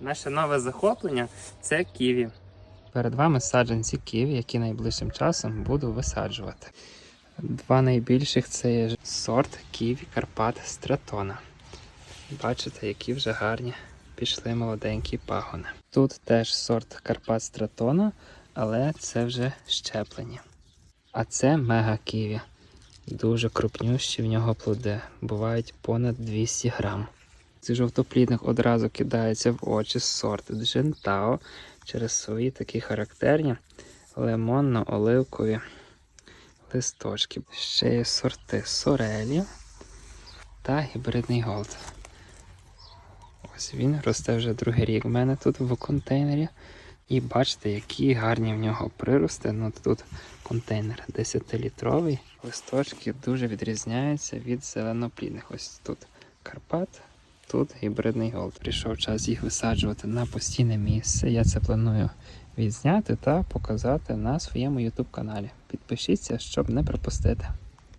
Наше нове захоплення це ківі. Перед вами саджанці ківі, які найближчим часом буду висаджувати. Два найбільших це є сорт ківі Карпат Стратона. Бачите, які вже гарні пішли молоденькі пагони. Тут теж сорт Карпат Стратона, але це вже щеплені. А це мега ківі. Дуже крупнющі в нього плоди, бувають понад 200 грам. Цей жовтоплідник одразу кидається в очі сорт Джентао через свої такі характерні лимонно-оливкові листочки. Ще є сорти Сорелі та гібридний голд. Ось він росте вже другий рік в мене тут в контейнері. І бачите, які гарні в нього прирости. Ну тут контейнер 10-літровий. Листочки дуже відрізняються від зеленоплідних. Ось тут Карпат, тут гібридний голд. Прийшов час їх висаджувати на постійне місце. Я це планую відзняти та показати на своєму YouTube каналі. Підпишіться, щоб не пропустити.